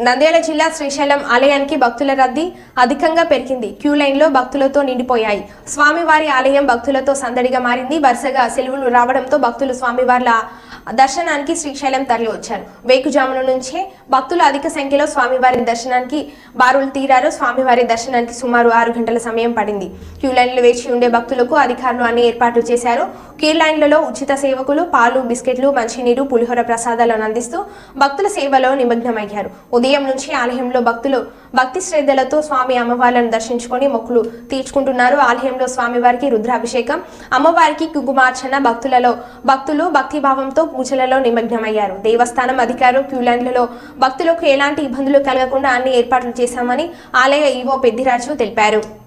నంద్యాల జిల్లా శ్రీశైలం ఆలయానికి భక్తుల రద్దీ అధికంగా పెరిగింది. క్యూ లైన్లో భక్తులతో నిండిపోయాయి. స్వామివారి ఆలయం భక్తులతో సందడిగా మారింది. వరుసగా సెలవులు రావడంతో భక్తులు స్వామివార్ల దర్శనానికి శ్రీశైలం తరలి వచ్చారు. వేకుజామున నుంచే భక్తులు అధిక సంఖ్యలో స్వామివారి దర్శనానికి బారులు తీరారు. స్వామివారి దర్శనానికి సుమారు ఆరు గంటల సమయం పడింది. క్యూ లైన్లు వేచి ఉండే భక్తులకు అధికారులు అన్ని ఏర్పాట్లు చేశారు. క్యూ లైన్లలో ఉచిత సేవకులు పాలు బిస్కెట్లు మంచినీరు పులిహోర ప్రసాదాలను అందిస్తూ భక్తుల సేవలో నిమగ్నమయ్యారు. ఉదయం నుంచి ఆలయంలో భక్తులు భక్తి శ్రద్ధలతో స్వామి అమ్మవార్లను దర్శించుకొని మొక్కులు తీర్చుకుంటున్నారు. ఆలయంలో స్వామివారికి రుద్రాభిషేకం అమ్మవారికి కుంకుమార్చన భక్తులలో భక్తులు భక్తిభావంతో పూజలలో నిమగ్నమయ్యారు. దేవస్థానం అధికారులు క్యూ లైన్లలో భక్తులకు ఎలాంటి ఇబ్బందులు కలగకుండా అన్ని ఏర్పాట్లు చేశామని ఆలయ ఈవో పెద్దిరాజు తెలిపారు.